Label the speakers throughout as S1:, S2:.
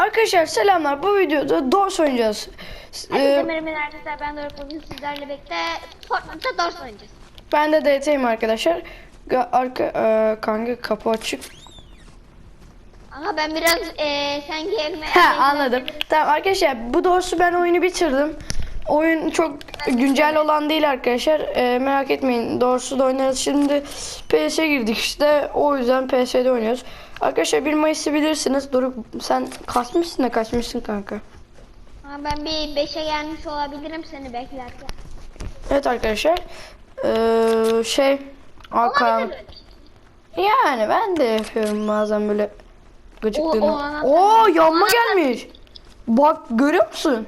S1: Arkadaşlar selamlar. Bu videoda DOS oynayacağız.
S2: Herkese merhaba arkadaşlar ben Doruk bugün sizlerle birlikte Fortnite'da Dors oynayacağız.
S1: ben de DT'yim arkadaşlar. Arka e, kanka kapı açık.
S2: Ama ben biraz eee sen gelme.
S1: Ha anladım. Tamam arkadaşlar bu DOS'u ben oyunu bitirdim. Oyun çok güncel olan değil arkadaşlar. Ee, merak etmeyin. DOS'u da oynarız. Şimdi PS'e girdik işte. O yüzden PS'de oynuyoruz. Arkadaşlar 1 Mayıs'ı bilirsiniz. Doruk sen kaçmışsın da kaçmışsın kanka.
S2: Ha, ben bir 5'e gelmiş olabilirim seni beklerken.
S1: Evet arkadaşlar. Ee, şey Hakan.
S2: Böyle.
S1: Yani ben de yapıyorum bazen böyle gıcıklığını.
S2: O- o anahtar-
S1: Oo yanma gelmiş. Bak görüyor musun?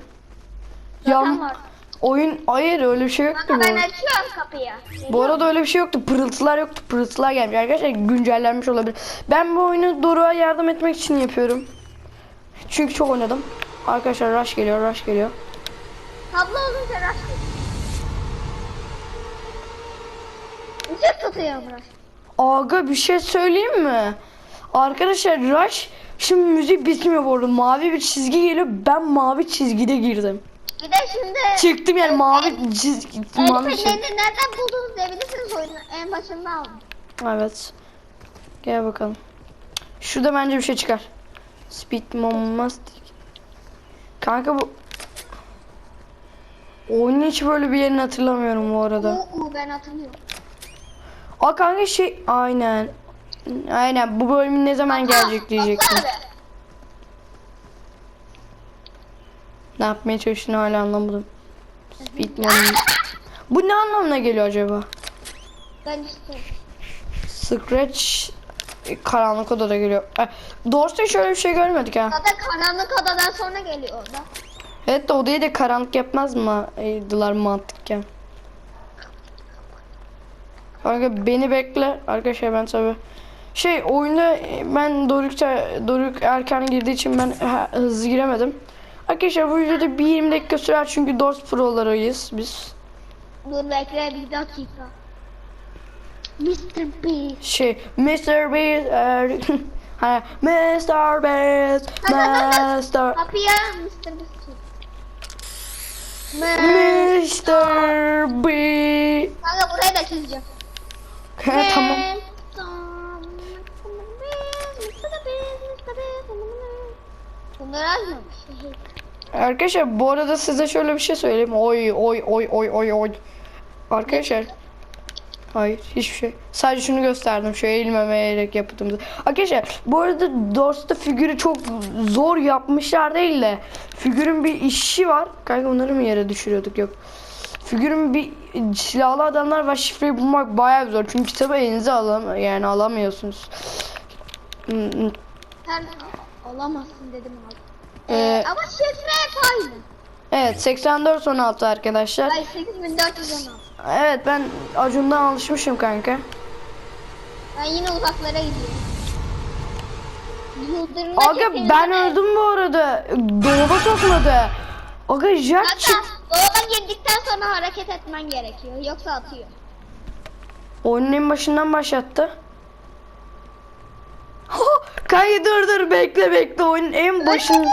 S2: Zaten var.
S1: oyun hayır öyle bir şey yoktu
S2: Kanka
S1: bu.
S2: ben açıyorum kapıyı.
S1: Bu arada öyle bir şey yoktu. Pırıltılar yoktu. Pırıltılar gelmiş. Arkadaşlar güncellenmiş olabilir. Ben bu oyunu Doruk'a yardım etmek için yapıyorum. Çünkü çok oynadım. Arkadaşlar rush geliyor, rush geliyor.
S2: Tablo olunca rastgele. Müzik tutuyorum rush.
S1: Aga bir şey söyleyeyim mi? Arkadaşlar Rush şimdi müzik bitmiyor bu arada. Mavi bir çizgi geliyor. Ben mavi çizgide girdim.
S2: Bir de şimdi
S1: Çıktım yani mavi çizgi. Mavi
S2: elini nereden buldunuz diyebilirsiniz oyunu en başında aldım.
S1: Evet. Gel bakalım. Şurada bence bir şey çıkar. Speed Momastic. Kanka bu Oyunun hiç böyle bir yerini hatırlamıyorum bu arada.
S2: U, U ben hatırlıyorum.
S1: Aa kanka şey aynen. Aynen bu bölümün ne zaman gelecek diyecektim.
S2: Abi.
S1: Ne yapmaya çalıştığını hala anlamadım. Speed Mom- Bu ne anlamına geliyor acaba?
S2: Ben işte.
S1: Scratch e, karanlık odada geliyor. E, Doğrusu şöyle bir şey görmedik ha.
S2: Zaten karanlık odadan sonra geliyor orada.
S1: Evet de odayı da karanlık yapmaz mı? Eydiler mantıkken. Kanka beni bekle. Arkadaşlar ben tabi şey oyunda ben Doruk'ta Doruk erken girdiği için ben hızlı giremedim. Arkadaşlar bu videoda bir 20 dakika sürer çünkü Dors Pro'larıyız biz.
S2: Dur bekle bir dakika. Mr. Beast.
S1: Şey Mr. Beast er, ha, Mr. Beast Master
S2: Kapıya Mr. Beast.
S1: Mr. Beast
S2: Kanka burayı da çizeceğim.
S1: Ha, tamam.
S2: Bunları yazmamış.
S1: Arkadaşlar bu arada size şöyle bir şey söyleyeyim. Oy oy oy oy oy oy. Arkadaşlar. Hayır hiçbir şey. Sadece şunu gösterdim. Şu eğilmemeyerek yaptığımızı. Arkadaşlar bu arada Dors'ta figürü çok zor yapmışlar değil de figürün bir işi var. Kanka onları mı yere düşürüyorduk yok. Figürün bir silahlı adamlar var. Şifreyi bulmak bayağı zor. Çünkü kitabı elinize alam yani alamıyorsunuz. Hmm, hmm.
S2: Sen alamazsın dedim abi.
S1: Ee,
S2: ama şifre hep aynı.
S1: Evet 8416 arkadaşlar.
S2: Ay 8416.
S1: Evet ben Acun'dan alışmışım kanka.
S2: Ben yine uzaklara gidiyorum. Yıldırımda
S1: Aga
S2: kesinlikle-
S1: ben öldüm bu arada. Dolaba sokmadı. Aga Jack
S2: Hatta
S1: çık.
S2: dolaba girdikten sonra hareket etmen gerekiyor. Yoksa atıyor.
S1: Oyunun en başından başlattı. Kanka dur dur bekle bekle oyunun en başın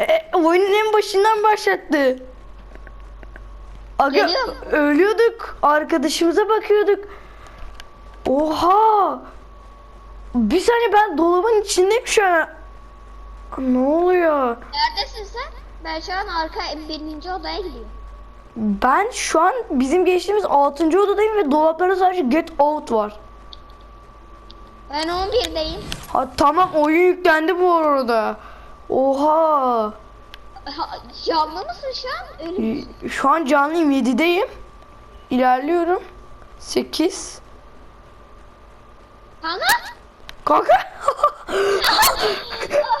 S1: e, oyunun en başından başlattı. Aga
S2: Geliyor mu?
S1: ölüyorduk. Arkadaşımıza bakıyorduk. Oha. Bir saniye ben dolabın içindeyim şu an. Ne oluyor?
S2: Neredesin sen? Ben şu an arka birinci odaya gidiyorum.
S1: Ben şu an bizim geçtiğimiz 6. odadayım ve dolaplarda sadece get out var.
S2: Ben 11'deyim.
S1: Ha tamam oyun yüklendi bu arada. Oha.
S2: Ha, canlı mısın şu an? Ölü müsün?
S1: Şu an canlıyım 7'deyim. İlerliyorum. 8.
S2: Kanka?
S1: Kanka.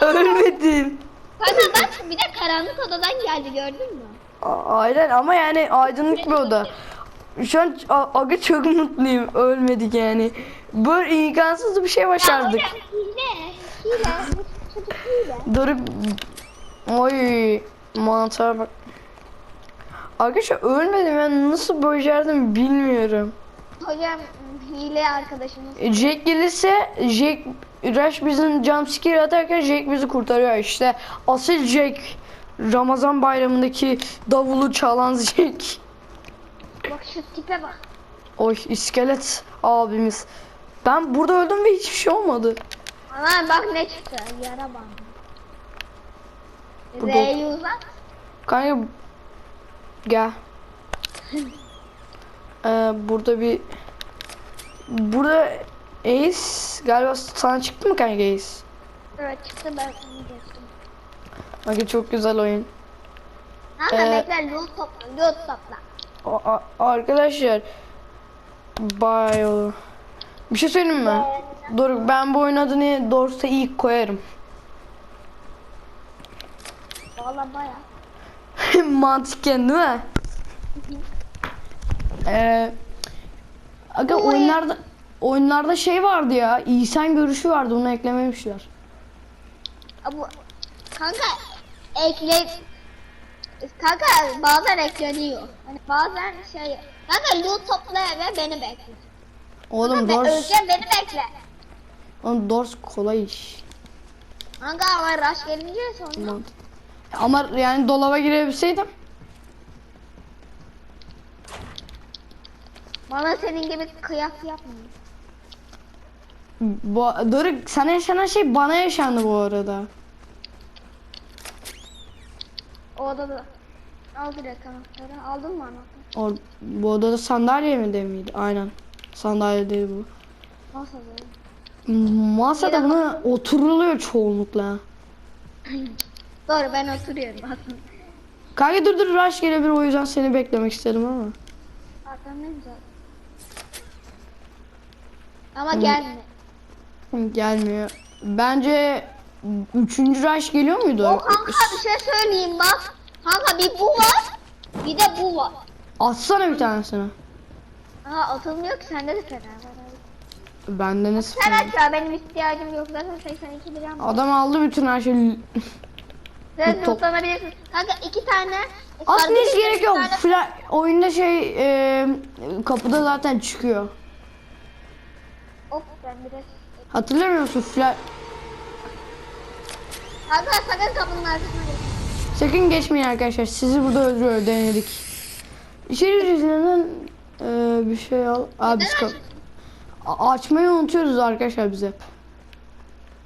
S1: Ölmedim.
S2: Kanka bak bir de karanlık odadan geldi gördün mü?
S1: A- Aynen ama yani aydınlık bir oda. Şu an aga çok mutluyum. Ölmedik yani. Böyle imkansız bir şey başardık.
S2: Ya hile. Hile.
S1: Doruk Oy mantar bak. Arkadaşlar ölmedim ben nasıl başardım bilmiyorum.
S2: Hocam hile arkadaşımız.
S1: E, Jack gelirse Jack Rush bizim jumpscare atarken Jake bizi kurtarıyor işte. Asıl Jake Ramazan bayramındaki davulu çalan Jake.
S2: Bak şu tipe bak.
S1: Oy iskelet abimiz. Ben burada öldüm ve hiçbir şey olmadı.
S2: Aman bak ne çıktı. Yara bandı. Z'yi uzat.
S1: Kanka gel. Ee, burada bir burada Ace galiba sana çıktı mı kanka Ace?
S2: Evet çıktı ben seni geçtim.
S1: Kanka çok güzel oyun.
S2: Kanka
S1: Ee,
S2: bekle loot topla loot topla.
S1: A- arkadaşlar Bio Bir şey söyleyeyim mi? Dur ben bu oyun adını Dors'a ilk koyarım.
S2: Valla baya.
S1: Mantıken değil mi? Ee, aga oyunlarda oyunlarda şey vardı ya. İhsan görüşü vardı. Onu eklememişler.
S2: Bu kanka ekle kanka bazen ekleniyor. Hani bazen şey kanka loot topla ve beni bekle.
S1: Oğlum
S2: Ben
S1: Dors,
S2: öleceğim beni bekle.
S1: oğlum Dors kolay iş.
S2: Kanka ama rush gelince sonra.
S1: Ama yani dolaba girebilseydim.
S2: Bana senin gibi kıyak yapmıyor.
S1: Bu, Doruk sana yaşanan şey bana yaşandı bu arada.
S2: O odada. Al direkt anahtarı. Aldın mı anahtarı?
S1: O, bu odada sandalye mi de miydi? Aynen. Sandalye değil bu.
S2: Böyle?
S1: Masada buna oturuluyor çoğunlukla.
S2: Doğru ben oturuyorum aslında.
S1: Kanka dur dur rush gelebilir o yüzden seni beklemek istedim ama.
S2: Zaten. Ama gelme.
S1: Hı, Gelmiyor. Bence üçüncü rush geliyor muydu?
S2: O kanka bir şey söyleyeyim bak. Kanka bir bu var. Bir de bu var.
S1: Atsana bir tanesini.
S2: Aha atılmıyor ki sende de fener var.
S1: Bende ne sıfır.
S2: Sen aç ya benim ihtiyacım yok zaten 82 liram var.
S1: Adam aldı bütün her şeyi.
S2: Sen
S1: top-
S2: lootlanabilirsin. Kanka iki tane.
S1: Aslında hiç gerek yok.
S2: tane-
S1: Fla- oyunda şey e, kapıda zaten çıkıyor.
S2: Of ben biraz.
S1: Hatırlamıyor musun? Fla-
S2: Kanka sakın kapının arkasına geç.
S1: Sakın geçmeyin arkadaşlar. Sizi burada öldürüyor denedik. İçeri yüzünden e, bir şey al. Abi biz açmayı unutuyoruz arkadaşlar bize.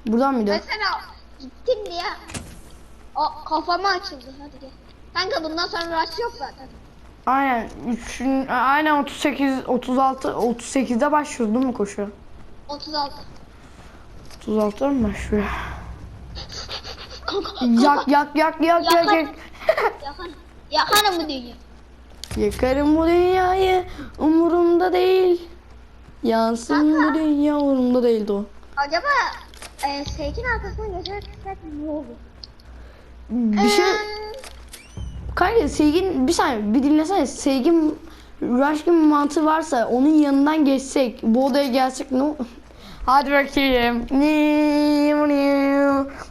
S1: Buradan mıydı?
S2: Mesela gittin diye. O kafama açıldı hadi gel. Kanka bundan sonra rush yok zaten.
S1: Aynen. Üçün, aynen 38 36 38'de başlıyoruz değil mi koşu?
S2: 36.
S1: 36'da mı başlıyor?
S2: Kanka
S1: Yak yak yak yak yak yak.
S2: yakan. Yakarım bu dünya.
S1: Yakarım bu dünyayı umurumda değil. Yansın bu dünya umurumda değildi o.
S2: Acaba e, Seykin arkasına geçersek ne olur?
S1: Bir şey kanka sevgin bir saniye bir dinlesene sevgin Rush gibi bir mantığı varsa onun yanından geçsek bu odaya gelsek ne olur? Hadi bakayım.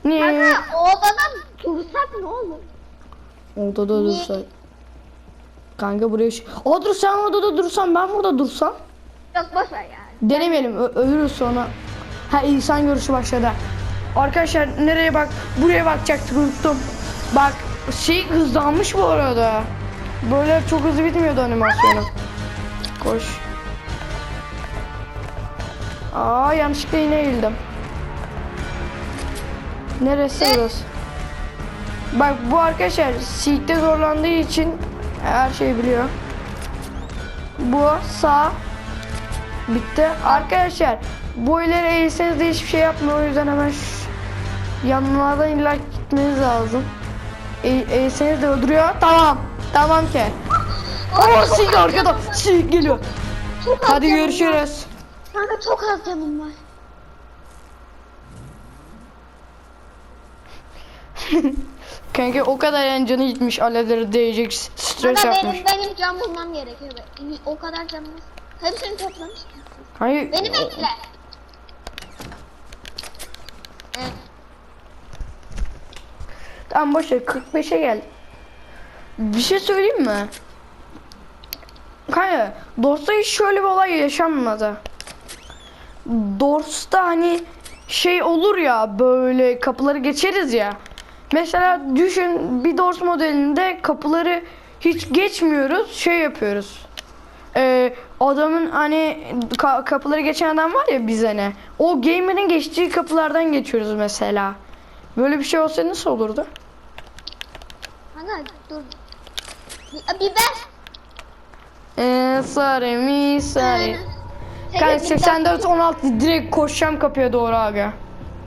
S1: Ne
S2: Kanka o odadan dursak ne olur?
S1: Odada dursak. Kanka buraya şey. Aa dur sen odada dursan ben burada dursam.
S2: Yok boş ver yani.
S1: Denemeyelim ö- sonra. Ha insan görüşü başladı. Arkadaşlar nereye bak? Buraya bakacaktık unuttum. Bak şey hızlanmış bu arada. Böyle çok hızlı bitmiyordu animasyonu. Koş. Aa yanlışlıkla yine eğildim. Neresi burası? Bak bu arkadaşlar Seek'te zorlandığı için her şeyi biliyor. Bu sağ Bitti. Arkadaşlar bu ileri eğilseniz de hiçbir şey yapmıyor. O yüzden hemen şu yanlardan illa gitmeniz lazım. E eğilseniz de öldürüyor. Tamam. Tamam ki. Oo sik arkada. Sik geliyor.
S2: Çok
S1: Hadi görüşürüz.
S2: Kanka çok az canım var.
S1: Kanka o kadar yani canı gitmiş alevleri değecek stres yapmış.
S2: benim, benim can bulmam gerekiyor. Benim O kadar canım var. Hepsini toplamış.
S1: Hayır.
S2: Beni bekle. Evet.
S1: Tamam boş ver 45'e gel. Bir şey söyleyeyim mi? Kanka Dors'ta hiç şöyle bir olay yaşanmadı. Dors'ta hani şey olur ya böyle kapıları geçeriz ya. Mesela düşün bir Doors modelinde kapıları hiç geçmiyoruz şey yapıyoruz. Ee, adamın hani ka- kapıları geçen adam var ya bize ne. O gamer'in geçtiği kapılardan geçiyoruz mesela. Böyle bir şey olsa nasıl olurdu?
S2: Kanka dur. Bi- Biber.
S1: Ee, sorry mi sorry. Kanka 84 16 direkt koşacağım kapıya doğru abi.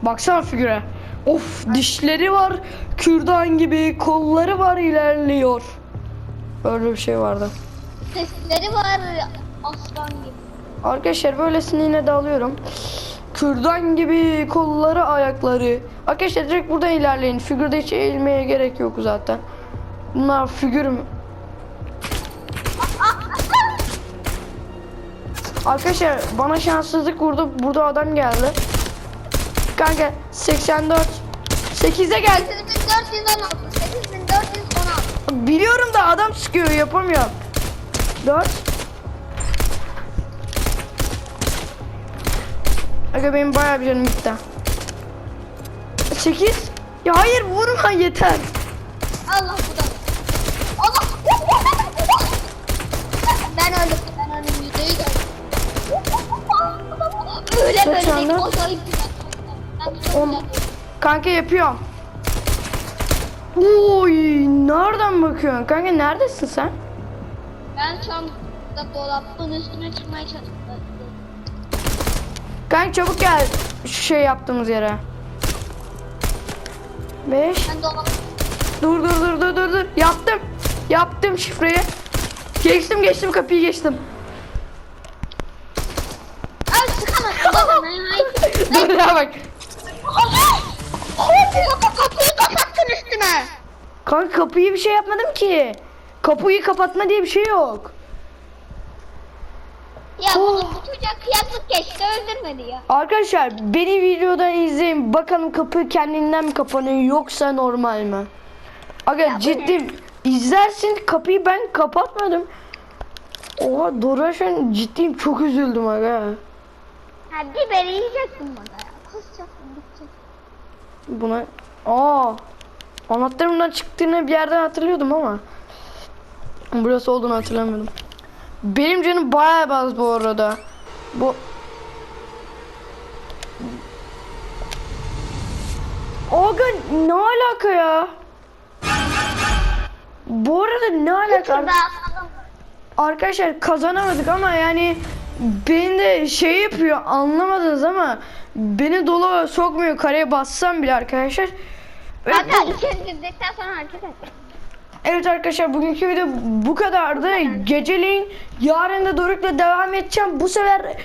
S1: Baksana figüre. Of dişleri var. Kürdan gibi kolları var ilerliyor. Böyle bir şey vardı.
S2: Sesleri var aslan gibi.
S1: Arkadaşlar böylesini yine de alıyorum. Kürdan gibi kolları ayakları. Arkadaşlar direkt buradan ilerleyin. Figürde hiç eğilmeye gerek yok zaten. Bunlar figür mü? Arkadaşlar bana şanssızlık vurdu. Burada adam geldi. Kanka 84 8'e gel.
S2: 8416. 8416.
S1: Biliyorum da adam sıkıyor yapamıyorum. 4 Aga benim bayağı bir canım gitti. 8 Ya hayır vurma yeter.
S2: Allah bu da. Allah. Ben öldüm. Ben öldüm. Yüzdeyi gördüm. Öyle böyle
S1: On-. Kanka yapıyorum. Oy nereden bakıyorsun? Kanka neredesin sen?
S2: Ben şu an da dolabın üstüne çıkmaya çalışıyorum.
S1: Kanka çabuk gel şu şey yaptığımız yere. 5
S2: Ben dolap.
S1: Dur dur dur dur dur dur. Yaptım. Yaptım şifreyi. Geçtim geçtim kapıyı geçtim. Dur ya bak.
S2: Hadi kapıyı kapattın üstüme.
S1: Kanka kapıyı bir şey yapmadım ki. Kapıyı kapatma diye bir şey yok.
S2: Ya
S1: Oh.
S2: bu çocuğa kıyafet geçti öldürmedi ya.
S1: Arkadaşlar beni videodan izleyin. Bakalım kapı kendinden mi kapanıyor yoksa normal mi? Aga ciddi izlersin kapıyı ben kapatmadım. Oha Dora şu an ciddiyim çok üzüldüm aga.
S2: Ha yiyeceksin bana ya. Kusacaksın gideceksin.
S1: Buna aa anahtarımdan çıktığını bir yerden hatırlıyordum ama burası olduğunu hatırlamıyordum. Benim canım bayağı az bu arada. Bu Aga ne alaka ya? Bu arada ne alaka? Arkadaşlar kazanamadık ama yani beni de şey yapıyor anlamadınız ama beni dolaba sokmuyor kareye bassam bile arkadaşlar. Ve
S2: Kanka içeri girdikten sonra hareket et.
S1: Evet arkadaşlar bugünkü video bu kadardı. Geceleyin yarın da Doruk'la devam edeceğim. Bu sefer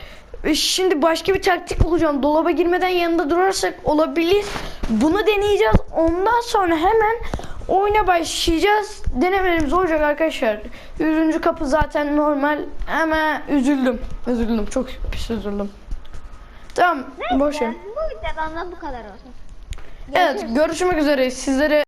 S1: e, şimdi başka bir taktik bulacağım. Dolaba girmeden yanında durarsak olabilir. Bunu deneyeceğiz. Ondan sonra hemen oyuna başlayacağız. Denemelerimiz olacak arkadaşlar. Yüzüncü kapı zaten normal ama üzüldüm. Üzüldüm. Çok pis üzüldüm. Tamam. Boş ver.
S2: Bu videodan da bu kadar olsun.
S1: Evet görüşmek üzere. Sizlere